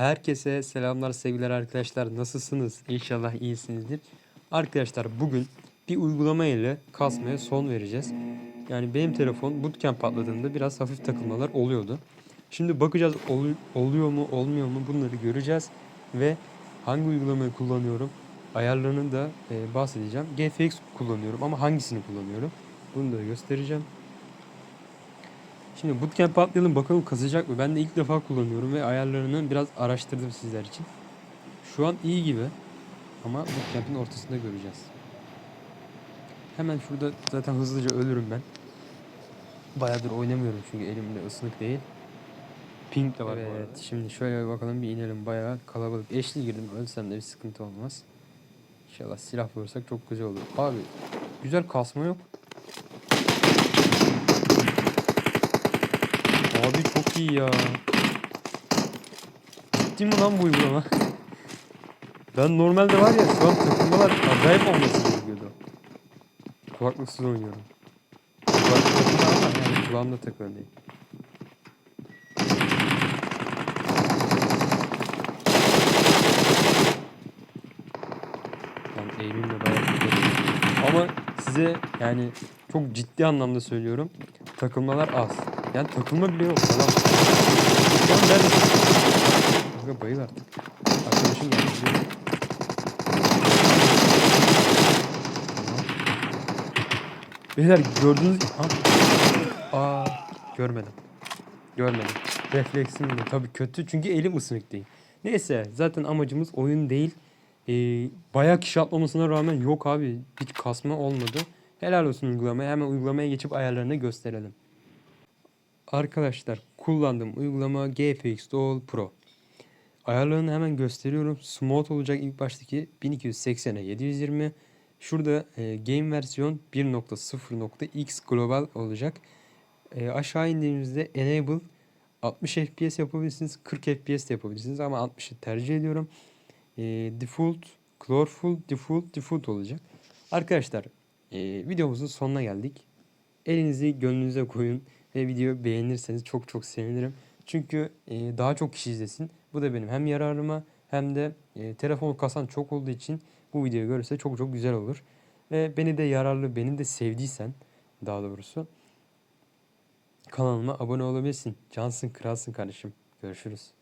Herkese selamlar sevgiler arkadaşlar. Nasılsınız? İnşallah iyisinizdir. Arkadaşlar bugün bir uygulama ile kasmaya son vereceğiz. Yani benim telefon bootcamp patladığında biraz hafif takılmalar oluyordu. Şimdi bakacağız olu- oluyor mu olmuyor mu bunları göreceğiz. Ve hangi uygulamayı kullanıyorum ayarlarını da e, bahsedeceğim. GFX kullanıyorum ama hangisini kullanıyorum bunu da göstereceğim. Şimdi bootcamp atlayalım bakalım kazacak mı? Ben de ilk defa kullanıyorum ve ayarlarını biraz araştırdım sizler için. Şu an iyi gibi ama bootcamp'in ortasında göreceğiz. Hemen şurada zaten hızlıca ölürüm ben. Bayağıdır oynamıyorum çünkü elimde ısınık değil. Ping de var bu evet, arada. şimdi şöyle bakalım bir inelim. Bayağı kalabalık. Eşli girdim. Ölsem de bir sıkıntı olmaz. İnşallah silah bulursak çok güzel olur. Abi güzel kasma yok. Abi çok iyi ya. Ciddi mi lan bu uygulama? Ben normalde var ya şu an takılmalar acayip olması gerekiyordu. Kulaklıksız oynuyorum. Kulaklık takılı ama yani kulağımda takılı değil. Bayağı takılıyorum. Ama size yani çok ciddi anlamda söylüyorum. Takılmalar az. Yani takılma bile yok falan. Şu an ben... Kanka bayıl artık. Arkadaşım geldi. Beyler gördünüz... Ha? Aa, görmedim. Görmedim. Refleksim de tabii kötü çünkü elim ısınık değil. Neyse zaten amacımız oyun değil. Ee, bayağı kişi atlamasına rağmen yok abi hiç kasma olmadı. Helal olsun uygulamaya. Hemen uygulamaya geçip ayarlarını gösterelim. Arkadaşlar kullandığım uygulama GFX Dual Pro. Ayarlarını hemen gösteriyorum. Smooth olacak ilk baştaki 1280'e 720. Şurada e, game versiyon 1.0.x global olacak. E, aşağı indiğimizde enable 60 FPS yapabilirsiniz, 40 FPS de yapabilirsiniz ama 60'ı tercih ediyorum. E, default, colorful, default, default olacak. Arkadaşlar e, videomuzun sonuna geldik. Elinizi gönlünüze koyun ve videoyu beğenirseniz çok çok sevinirim. Çünkü e, daha çok kişi izlesin. Bu da benim hem yararıma hem de e, telefon kasan çok olduğu için bu videoyu görürse çok çok güzel olur. Ve beni de yararlı, beni de sevdiysen daha doğrusu kanalıma abone olabilirsin. Cansın, kralsın kardeşim. Görüşürüz.